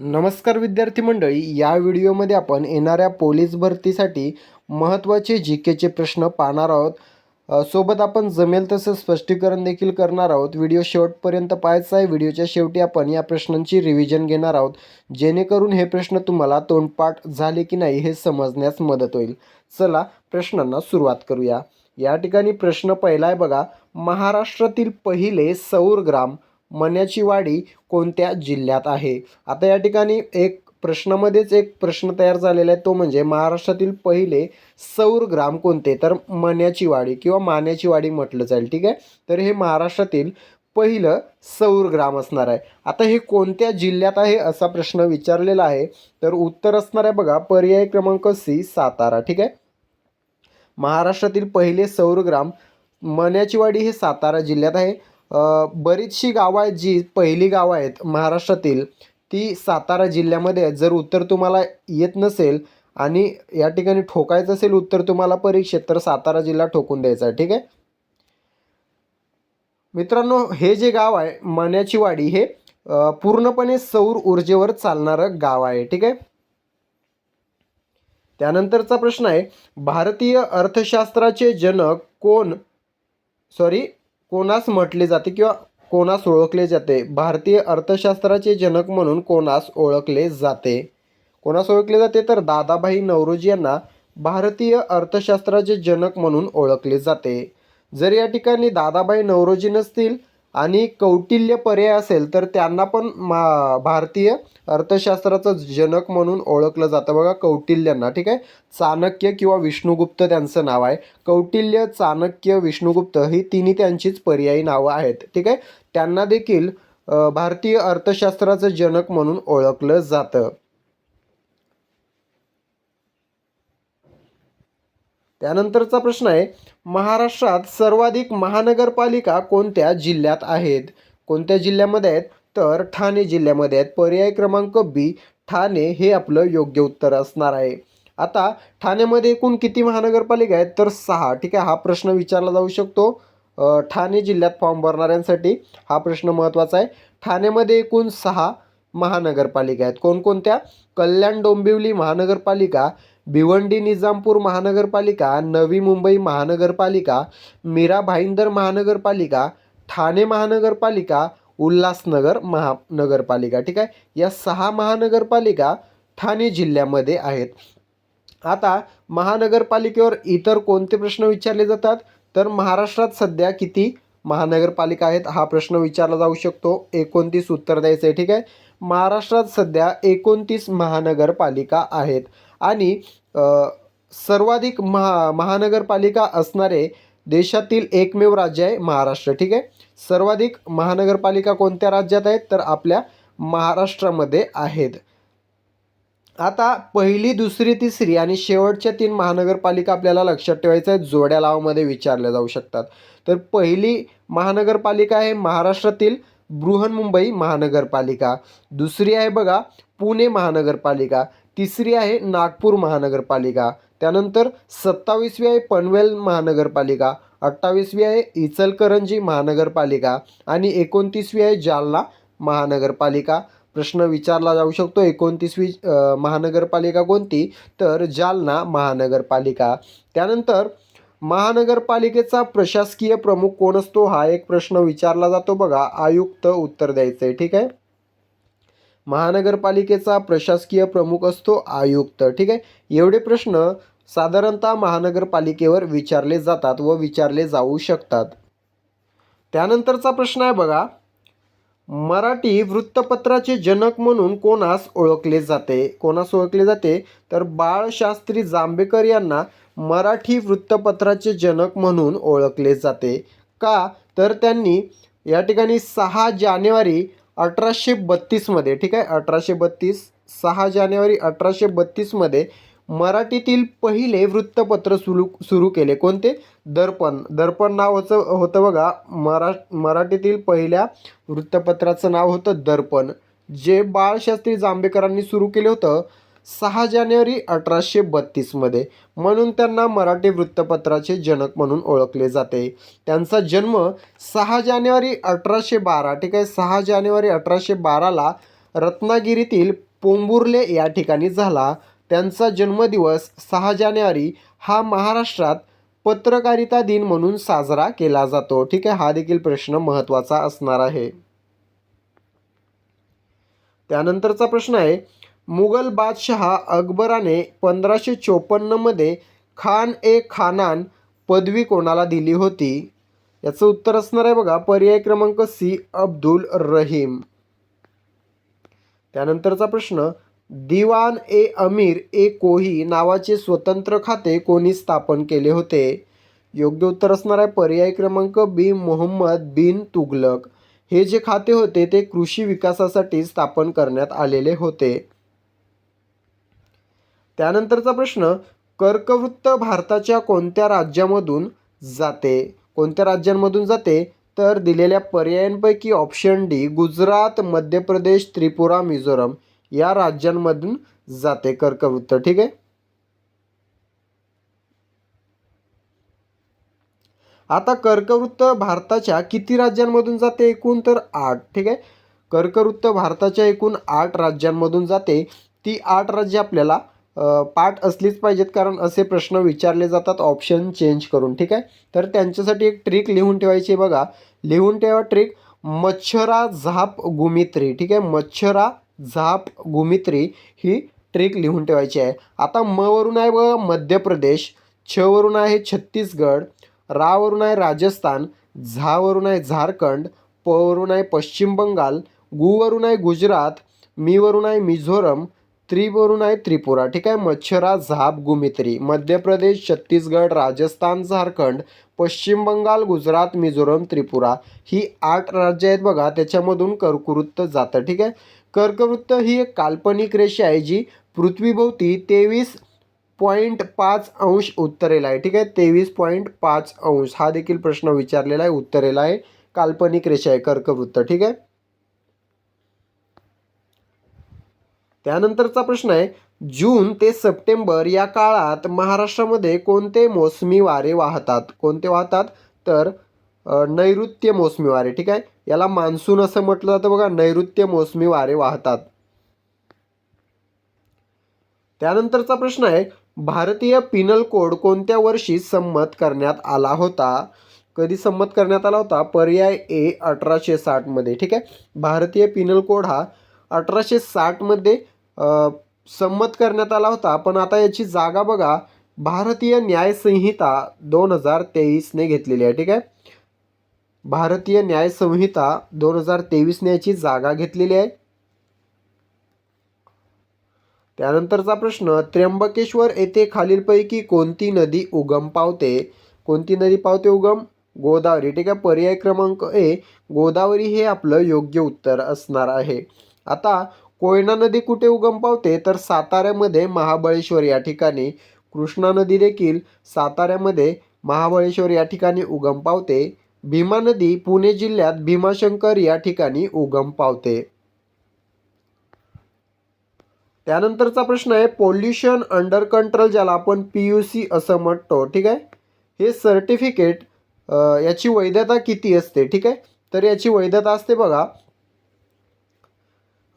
नमस्कार विद्यार्थी मंडळी या व्हिडिओमध्ये आपण येणाऱ्या पोलीस भरतीसाठी महत्त्वाचे जी केचे प्रश्न पाहणार आहोत. सोबत आपण जमेल तसं स्पष्टीकरण देखील करणार आहोत. व्हिडिओ शेवटपर्यंत पाहायचा आहे. व्हिडिओच्या शेवटी आपण या प्रश्नांची रिव्हिजन घेणार आहोत. जेणेकरून हे प्रश्न तुम्हाला तोंडपाठ झाले की नाही हे समजण्यास मदत होईल. चला प्रश्नांना सुरुवात करूया. या ठिकाणी प्रश्न पहिला आहे बघा. महाराष्ट्रातील पहिले सौर ग्राम मण्याची वाडी कोणत्या जिल्ह्यात आहे? आता या ठिकाणी एक प्रश्नामध्येच एक प्रश्न तयार झालेला आहे. तो म्हणजे महाराष्ट्रातील पहिले सौर ग्राम कोणते? तर मण्याची वाडी किंवा मान्याची वाडी म्हटलं जाईल ठीक आहे? तर हे महाराष्ट्रातील पहिलं सौर ग्राम असणार आहे. आता हे कोणत्या जिल्ह्यात आहे असा प्रश्न विचारलेला आहे. तर उत्तर असणार आहे बघा पर्याय क्रमांक सी सातारा ठीक आहे? महाराष्ट्रातील पहिले सौर ग्राम मण्याची वाडी हे सातारा जिल्ह्यात आहे. बरीचशी गावं आहेत जी पहिली गावं आहेत महाराष्ट्रातील ती सातारा जिल्ह्यामध्ये आहेत. जर उत्तर तुम्हाला येत नसेल आणि या ठिकाणी ठोकायचं असेल उत्तर तुम्हाला परीक्षेत तर सातारा जिल्हा ठोकून द्यायचा आहे. ठीक आहे? मित्रांनो हे जे गाव आहे मण्याची वाडी हे पूर्णपणे सौर ऊर्जेवर चालणारं गाव आहे. ठीक आहे? त्यानंतरचा प्रश्न आहे भारतीय अर्थशास्त्राचे जनक कोण? सॉरी कोणास म्हटले जाते किंवा कोणास ओळखले जाते? भारतीय अर्थशास्त्राचे जनक म्हणून कोणास ओळखले जाते? कोणास ओळखले जाते? तर दादाभाई नवरोजी यांना भारतीय अर्थशास्त्राचे जनक म्हणून ओळखले जाते. जर या ठिकाणी दादाभाई नवरोजी नसतील आणि कौटिल्य पर्याय असेल तर त्यांना पण मा भारतीय अर्थशास्त्राचं जनक म्हणून ओळखलं जातं. बघा कौटिल्यांना ठीक आहे? चाणक्य किंवा विष्णुगुप्त त्यांचं नाव आहे. कौटिल्य चाणक्य विष्णुगुप्त ही तिन्ही त्यांचीच पर्यायी नावं आहेत ठीक आहे? त्यांना देखील भारतीय अर्थशास्त्राचं जनक म्हणून ओळखलं जातं. त्यानंतरचा प्रश्न आहे महाराष्ट्रात सर्वाधिक महानगरपालिका कोणत्या जिल्ह्यात आहेत? कोणत्या जिल्ह्यामध्ये आहेत? तर ठाणे जिल्ह्यामध्ये आहेत. पर्याय क्रमांक बी ठाणे हे आपलं योग्य उत्तर असणार आहे. आता ठाण्यामध्ये एकूण किती महानगरपालिका आहेत? तर सहा. ठीक आहे हा प्रश्न विचारला जाऊ शकतो. ठाणे जिल्ह्यात फॉर्म भरणाऱ्यांसाठी हा प्रश्न महत्त्वाचा आहे. ठाण्यामध्ये एकूण सहा महानगरपालिका आहेत. कोणकोणत्या? कल्याण डोंबिवली महानगरपालिका भिवंडी निजामपूर महानगरपालिका नवी मुंबई महानगरपालिका मीरा भाईंदर महानगरपालिका ठाणे महानगरपालिका उल्हासनगर महानगरपालिका. ठीक आहे? या सहा महानगरपालिका ठाणे जिल्ह्यामध्ये आहेत. आता महानगरपालिकेवर इतर कोणते प्रश्न विचारले जातात? तर महाराष्ट्रात सध्या किती महानगरपालिका आहेत? हा प्रश्न विचारला जाऊ शकतो. एकोणतीस उत्तर द्यायचं आहे ठीक आहे? महाराष्ट्रात सध्या एकोणतीस महानगरपालिका आहेत आणि सर्वाधिक महा महानगरपालिका असणारे देशातील एकमेव राज्य आहे महाराष्ट्र ठीक आहे? सर्वाधिक महानगरपालिका कोणत्या राज्यात आहेत? तर आपल्या महाराष्ट्रामध्ये आहेत. आता पहिली दुसरी तिसरी आणि शेवटच्या तीन महानगरपालिका आपल्याला लक्षात ठेवायचं आहे. जोड्या लावामध्ये विचारल्या जाऊ शकतात. तर पहिली महानगरपालिका आहे महाराष्ट्रातील बृहन्मुंबई महानगरपालिका. दुसरी आहे बघा पुणे महानगरपालिका. तिसरी आहे नागपूर महानगरपालिका. त्यानंतर सत्तावीसवी आहे पनवेल महानगरपालिका. अठ्ठावीसवी आहे इचलकरंजी महानगरपालिका. आणि एकोणतीसवी आहे जालना महानगरपालिका. प्रश्न विचारला जाऊ शकतो एकोणतीसवी महानगरपालिका कोणती? तर जालना महानगरपालिका. त्यानंतर महानगरपालिकेचा प्रशासकीय प्रमुख कोण असतो? हा एक प्रश्न विचारला जातो बघा. आयुक्त उत्तर द्यायचं आहे ठीक आहे? महानगरपालिकेचा प्रशासकीय प्रमुख असतो आयुक्त. ठीक आहे? एवढे प्रश्न साधारणतः महानगरपालिकेवर विचारले जातात व विचारले जाऊ शकतात. त्यानंतरचा प्रश्न आहे बघा. मराठी वृत्तपत्राचे जनक म्हणून कोणास ओळखले जाते? कोणास ओळखले जाते? तर बाळशास्त्री जांभेकर यांना मराठी वृत्तपत्राचे जनक म्हणून ओळखले जाते. का? तर त्यांनी या ठिकाणी सहा जानेवारी अठराशे बत्तीसमध्ये ठीक आहे? अठराशे बत्तीस सहा जानेवारी अठराशे बत्तीसमध्ये मराठीतील पहिले वृत्तपत्र सुरू सुरू केले. कोणते? दर्पण. दर्पण नाव होतं होतं बघा. मरा मराठीतील पहिल्या वृत्तपत्राचं नाव होतं दर्पण. जे बाळशास्त्री जांभेकरांनी सुरू केलं होतं सहा जानेवारी अठराशे बत्तीसमध्ये म्हणून त्यांना मराठी वृत्तपत्राचे जनक म्हणून ओळखले जाते. त्यांचा जन्म सहा जानेवारी अठराशे बारा ठीक आहे? सहा जानेवारी अठराशे बाराला रत्नागिरीतील पोंबुर्ले या ठिकाणी झाला. त्यांचा जन्मदिवस सहा जानेवारी हा महाराष्ट्रात पत्रकारिता दिन म्हणून साजरा केला जातो. ठीक आहे? हा देखील प्रश्न महत्त्वाचा असणार आहे. त्यानंतरचा प्रश्न आहे मुघल बादशहा अकबराने पंधराशे चोपन्नमध्ये खान ए खानान पदवी कोणाला दिली होती? याचं उत्तर असणार आहे बघा पर्याय क्रमांक सी अब्दुल रहीम. त्यानंतरचा प्रश्न दिवान ए अमीर ए कोही नावाचे स्वतंत्र खाते कोणी स्थापन केले होते? योग्य उत्तर असणार आहे पर्याय क्रमांक बी मोहम्मद बिन तुगलक. हे जे खाते होते ते कृषी विकासासाठी स्थापन करण्यात आलेले होते. त्यानंतरचा प्रश्न कर्कवृत्त भारताच्या कोणत्या राज्यामधून जाते? कोणत्या राज्यांमधून जाते? तर दिलेल्या पर्यायांपैकी ऑप्शन डी गुजरात मध्य प्रदेश त्रिपुरा मिझोरम या राज्यांमधून जाते कर्कवृत्त. ठीक आहे? आता कर्कवृत्त भारताच्या किती राज्यांमधून जाते एकूण? तर आठ. ठीक आहे? कर्कवृत्त भारताच्या एकूण आठ राज्यांमधून जाते. ती आठ राज्य आपल्याला पाठ असलीच पाहिजेत कारण असे प्रश्न विचारले जातात ऑप्शन चेंज करून. ठीक आहे? तर त्यांच्यासाठी एक ट्रिक लिहून ठेवायची आहे बघा. लिहून ठेवा ट्रिक मच्छरा झाप गुमित्री. ठीक आहे? मच्छरा झाप गुमित्री ही ट्रिक लिहून ठेवायची आहे. आता म वरून आहे बघा मध्य प्रदेश छ वरून आहे छत्तीसगड रावरून आहे राजस्थान झावरून आहे झारखंड प वरून आहे पश्चिम बंगाल गुवरून आहे गुजरात मी वरून आहे मिझोरम त्रिवरून आहे त्रिपुरा. ठीक आहे? मच्छरा झाप गुमित्री. मध्य प्रदेश छत्तीसगड राजस्थान झारखंड पश्चिम बंगाल गुजरात मिझोरम त्रिपुरा. ही आठ राज्य आहेत बघा त्याच्यामधून कर्कवृत्त जातं. ठीक आहे? कर्कवृत्त ही एक काल्पनिक रेषा आहे जी पृथ्वीभोवती तेवीस पॉईंट पाच अंश उत्तरेला आहे. ठीक आहे? तेवीस पॉईंट पाच अंश. हा देखील प्रश्न विचारलेला आहे उत्तरेला आहे. काल्पनिक रेषा आहे कर्कवृत्त. ठीक आहे? त्यानंतरचा प्रश्न आहे जून ते सप्टेंबर या काळात महाराष्ट्रामध्ये कोणते मोसमी वारे वाहतात? कोणते वाहतात? तर नैऋत्य मोसमी वारे ठीक आहे? याला मान्सून असं म्हटलं जातं बघा नैऋत्य मोसमी वारे वाहतात. त्यानंतरचा प्रश्न आहे भारतीय पिनल कोड कोणत्या वर्षी संमत करण्यात आला होता? कधी संमत करण्यात आला होता? पर्याय ए अठराशे साठमध्ये ठीक आहे? भारतीय पिनल कोड हा अठराशे साठमध्ये संमत करण्यात आला होता. पण आता याची जागा बघा भारतीय न्यायसंहिता दोन हजार तेवीसने घेतलेली आहे ठीक आहे? भारतीय न्यायसंहिता दोन हजार तेवीसने याची जागा घेतलेली आहे. त्यानंतरचा प्रश्न त्र्यंबकेश्वर येथे खालीलपैकी कोणती नदी उगम पावते? कोणती नदी पावते उगम? गोदावरी ठीक आहे? पर्याय क्रमांक ए गोदावरी हे आपलं योग्य उत्तर असणार आहे. आता कोयना नदी कुठे उगम पावते? तर साताऱ्यामध्ये महाबळेश्वर या ठिकाणी. कृष्णा नदी देखील साताऱ्यामध्ये महाबळेश्वर या ठिकाणी उगम पावते. भीमा नदी पुणे जिल्ह्यात भीमाशंकर या ठिकाणी उगम पावते. त्यानंतरचा प्रश्न आहे पोल्युशन अंडर कंट्रोल ज्याला आपण पी यू सी असं म्हणतो ठीक आहे? हे सर्टिफिकेट याची वैधता किती असते ठीक आहे? तर याची वैधता असते बघा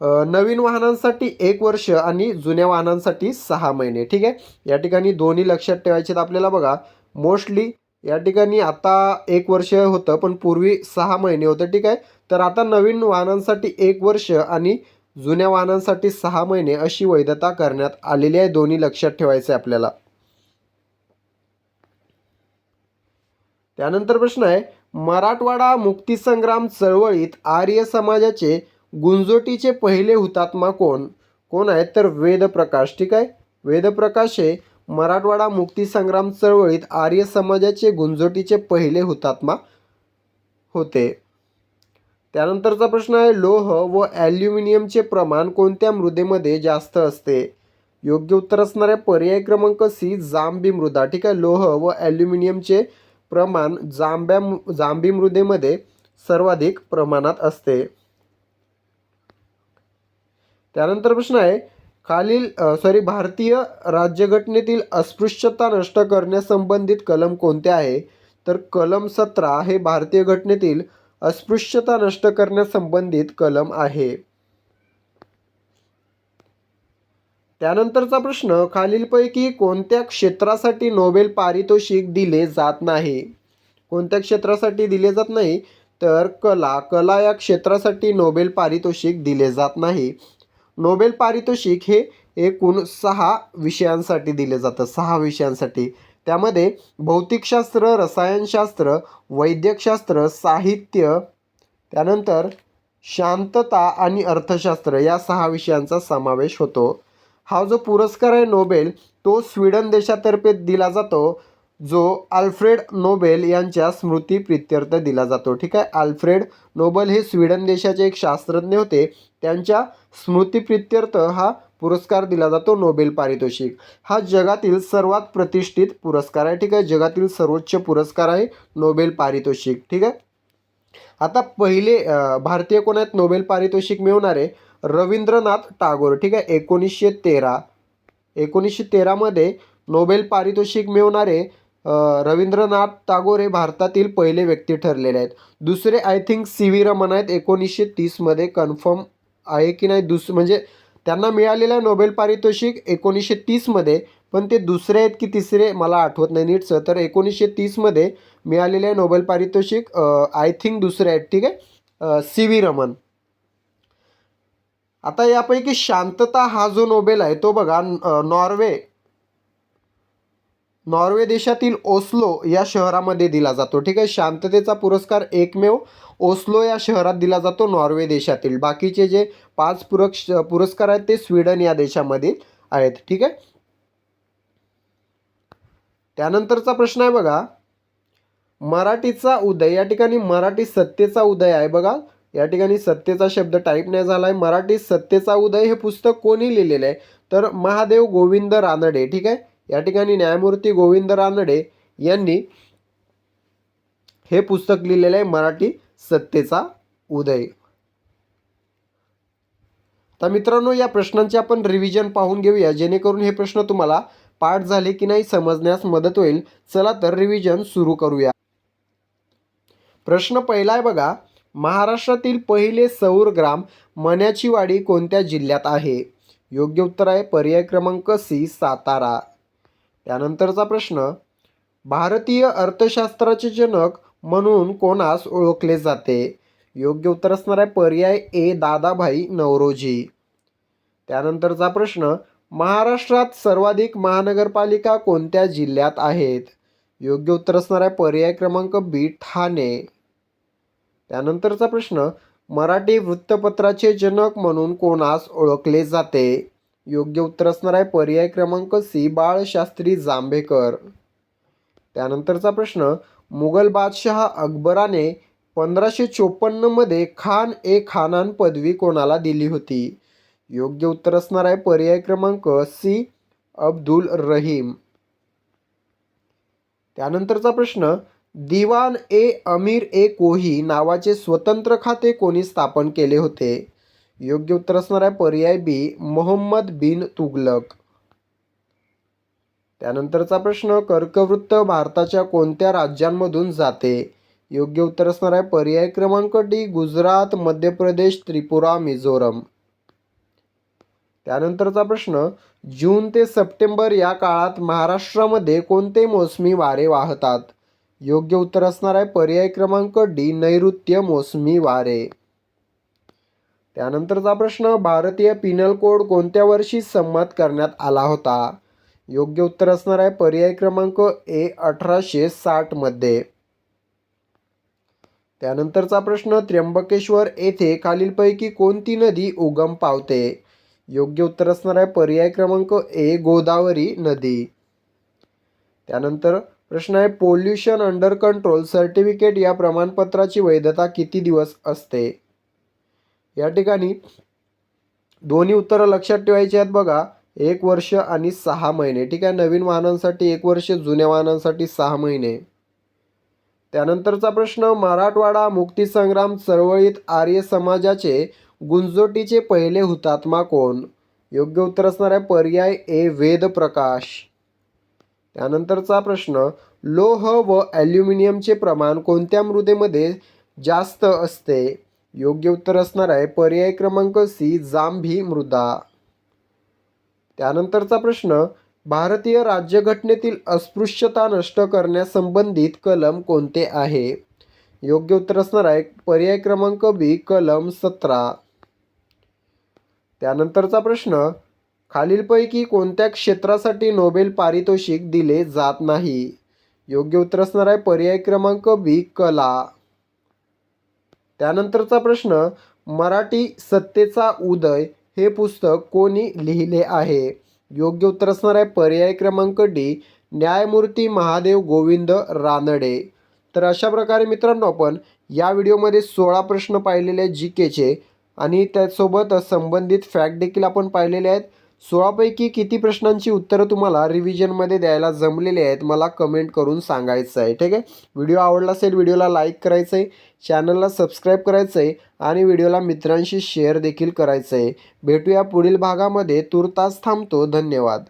नवीन वाहनांसाठी एक वर्ष आणि जुन्या वाहनांसाठी सहा महिने. ठीक आहे? या ठिकाणी दोन्ही लक्षात ठेवायचे आहेत आपल्याला बघा. मोस्टली या ठिकाणी आता एक वर्ष होतं पण पूर्वी सहा महिने होतं. ठीक आहे? तर आता नवीन वाहनांसाठी एक वर्ष आणि जुन्या वाहनांसाठी सहा महिने अशी वैधता करण्यात आलेली आहे. दोन्ही लक्षात ठेवायचं आहे आपल्याला. त्यानंतर प्रश्न आहे मराठवाडा मुक्तीसंग्राम चळवळीत आर्य समाजाचे गुंजोटीचे पहिले हुतात्मा कोण? कोण आहेत? तर वेदप्रकाश. ठीक आहे? वेदप्रकाश हे मराठवाडा मुक्तीसंग्राम चळवळीत आर्य समाजाचे गुंजोटीचे पहिले हुतात्मा होते. त्यानंतरचा प्रश्न आहे लोह व ॲल्युमिनियमचे प्रमाण कोणत्या मृदेमध्ये जास्त असते? योग्य उत्तर असणारे पर्याय क्रमांक सी जांबी मृदा. ठीक आहे? लोह व ॲल्युमिनियमचे प्रमाण जांब्या जांबी मृदेमध्ये सर्वाधिक प्रमाणात असते. त्यानंतर प्रश्न आहे खालील सॉरी भारतीय राज्यघटनेतील अस्पृश्यता नष्ट करण्यासंबंधित कलम कोणते आहे? तर कलम सतरा हे भारतीय घटनेतील अस्पृश्यता नष्ट करण्यासंबंधित कलम आहे. त्यानंतरचा प्रश्न खालीलपैकी कोणत्या क्षेत्रासाठी नोबेल पारितोषिक दिले जात नाही? कोणत्या क्षेत्रासाठी दिले जात नाही? तर कला कला या क्षेत्रासाठी नोबेल पारितोषिक दिले जात नाही. नोबेल पारितोषिक हे एकूण सहा विषयांसाठी दिले जातं सहा विषयांसाठी. त्यामध्ये भौतिकशास्त्र रसायनशास्त्र वैद्यकशास्त्र साहित्य त्यानंतर शांतता आणि अर्थशास्त्र या सहा विषयांचा समावेश होतो. हा जो पुरस्कार आहे नोबेल तो स्वीडन देशातर्फे दिला जातो जो अल्फ्रेड नोबेल यांच्या स्मृती प्रित्यर्थ दिला जातो. ठीक आहे? अल्फ्रेड नोबेल हे स्वीडन देशाचे एक शास्त्रज्ञ होते. त्यांच्या स्मृतीप्रित्यर्थ हा पुरस्कार दिला जातो नोबेल पारितोषिक. हा जगातील सर्वात प्रतिष्ठित पुरस्कार आहे. ठीक आहे? जगातील सर्वोच्च पुरस्कार आहे नोबेल पारितोषिक. ठीक आहे? आता पहिले भारतीय कोण आहेत? नोबेल पारितोषिक मिळवणारे रवींद्रनाथ टागोर. ठीक आहे? एकोणीसशे तेरा. एकोणीसशे तेरामध्ये नोबेल पारितोषिक मिळवणारे रवींद्रनाथ टागोर हे भारतातील पहिले व्यक्ती ठरलेले आहेत. दुसरे I think C V Raman आहेत. एकोणीसशे तीसमध्ये कन्फर्म आहे की नाही दुस म्हणजे त्यांना मिळालेलं आहे नोबेल पारितोषिक एकोणीसशे तीसमध्ये पण ते दुसरे आहेत की तिसरे मला आठवत नाही नीटचं तर एकोणीसशे तीसमध्ये मिळालेले आहे नोबेल पारितोषिक आय थिंक दुसरे आहेत ठीक आहे? C V Raman. आता यापैकी शांतता हा जो नोबेल आहे तो बघा नॉर्वे नॉर्वे देशातील ओस्लो या शहरामध्ये दिला जातो. ठीक आहे? शांततेचा पुरस्कार एकमेव ओस्लो या शहरात दिला जातो नॉर्वे देशातील. बाकीचे जे पाच पुरक्ष पुरस्कार आहेत ते स्वीडन या देशामधील आहेत. ठीक आहे? त्यानंतरचा प्रश्न आहे बघा. मराठीचा उदय. या ठिकाणी मराठी सत्तेचा उदय आहे बघा. या ठिकाणी सत्तेचा शब्द टाईप नाही झाला आहे मराठी सत्तेचा उदय हे पुस्तक कोणी लिहिलेलं आहे? तर महादेव गोविंद रानडे. ठीक आहे? या ठिकाणी न्यायमूर्ती गोविंद रानडे यांनी हे पुस्तक लिहिलेलं आहे मराठी सत्तेचा उदय. तर मित्रांनो या प्रश्नांचे आपण रिव्हिजन पाहून घेऊया. जेणेकरून हे प्रश्न तुम्हाला पाठ झाले की नाही समजण्यास मदत होईल. चला तर रिव्हिजन सुरू करूया. प्रश्न पहिला आहे बघा. महाराष्ट्रातील पहिले सौर ग्राम मण्याची वाडी कोणत्या जिल्ह्यात आहे? योग्य उत्तर आहे पर्याय क्रमांक सी सातारा. त्यानंतरचा प्रश्न भारतीय अर्थशास्त्राचे जनक म्हणून कोणास ओळखले जाते? योग्य उत्तर असणार आहे पर्याय ए दादाभाई नवरोजी. त्यानंतरचा प्रश्न महाराष्ट्रात सर्वाधिक महानगरपालिका कोणत्या जिल्ह्यात आहेत? योग्य उत्तर असणार आहे पर्याय क्रमांक बी ठाणे. त्यानंतरचा प्रश्न मराठी वृत्तपत्राचे जनक म्हणून कोणास ओळखले जाते? योग्य उत्तर असणार आहे. पर्याय क्रमांक सी बाळशास्त्री जांभेकर. त्यानंतरचा प्रश्न मुघल बादशहा अकबराने पंधराशे चोपन्नमध्ये खान ए खानान पदवी कोणाला दिली होती? योग्य उत्तर असणार आहे. पर्याय क्रमांक सी अब्दुल रहीम. त्यानंतरचा प्रश्न दिवान ए अमीर ए कोही नावाचे स्वतंत्र खाते कोणी स्थापन केले होते? योग्य उत्तर असणार आहे पर्याय बी मोहम्मद बिन तुगलक. त्यानंतरचा प्रश्न कर्कवृत्त भारताच्या कोणत्या राज्यांमधून जाते? योग्य उत्तर असणार आहे पर्याय क्रमांक डी गुजरात मध्य प्रदेश त्रिपुरा मिझोरम. त्यानंतरचा प्रश्न जून ते सप्टेंबर या काळात महाराष्ट्रामध्ये कोणते मोसमी वारे वाहतात? योग्य उत्तर असणार आहे पर्याय क्रमांक डी नैऋत्य मोसमी वारे. त्यानंतरचा प्रश्न भारतीय पिनल कोड कोणत्या वर्षी संमत करण्यात आला होता? योग्य उत्तर असणार आहे पर्याय क्रमांक ए अठराशे साठमध्ये त्यानंतरचा प्रश्न त्र्यंबकेश्वर येथे खालीलपैकी कोणती नदी उगम पावते? योग्य उत्तर असणार आहे पर्याय क्रमांक ए गोदावरी नदी. त्यानंतर प्रश्न आहे पोल्युशन अंडर कंट्रोल सर्टिफिकेट या प्रमाणपत्राची वैधता किती दिवस असते? या ठिकाणी दोन्ही उत्तरं लक्षात ठेवायची आहेत बघा. एक वर्ष आणि सहा महिने. ठीक आहे नवीन वाहनांसाठी एक वर्ष जुन्या वाहनांसाठी सहा महिने. त्यानंतरचा प्रश्न मराठवाडा मुक्तीसंग्राम चळवळीत आर्य समाजाचे गुंजोटीचे पहिले हुतात्मा कोण? योग्य उत्तर असणार आहे पर्याय ए वेद प्रकाश. त्यानंतरचा प्रश्न लोह व ॲल्युमिनियमचे प्रमाण कोणत्या मृदेमध्ये जास्त असते? योग्य उत्तर असणार आहे. पर्याय क्रमांक सी जांभी मृदा. त्यानंतरचा प्रश्न भारतीय राज्यघटनेतील अस्पृश्यता नष्ट करण्यासंबंधित कलम कोणते आहे? योग्य उत्तर असणार आहे. पर्याय क्रमांक बी कलम सतरा. त्यानंतरचा प्रश्न खालीलपैकी कोणत्या क्षेत्रासाठी नोबेल पारितोषिक दिले जात नाही? योग्य उत्तर असणार आहे. पर्याय क्रमांक बी कला. त्यानंतरचा प्रश्न मराठी सत्तेचा उदय हे पुस्तक कोणी लिहिले आहे? योग्य उत्तर असणार आहे पर्याय क्रमांक डी न्यायमूर्ती महादेव गोविंद रानडे. तर अशा प्रकारे मित्रांनो आपण या व्हिडिओमध्ये सोळा प्रश्न पाहिलेले आहेत जी केचे आणि त्यासोबत संबंधित फॅक्ट देखील आपण पाहिलेले आहेत. सोळापैकी किती प्रश्नांची उत्तरं तुम्हाला रिव्हिजनमध्ये द्यायला जमलेली आहेत मला कमेंट करून सांगायचं आहे ठीक आहे? व्हिडिओ आवडला असेल व्हिडिओला लाईक करायचं आहे चॅनलला सबस्क्राईब करायचं आहे आणि व्हिडिओला मित्रांशी शेअर देखील करायचं आहे. भेटूया पुढील भागामध्ये. तुर्तास थांबतो. धन्यवाद.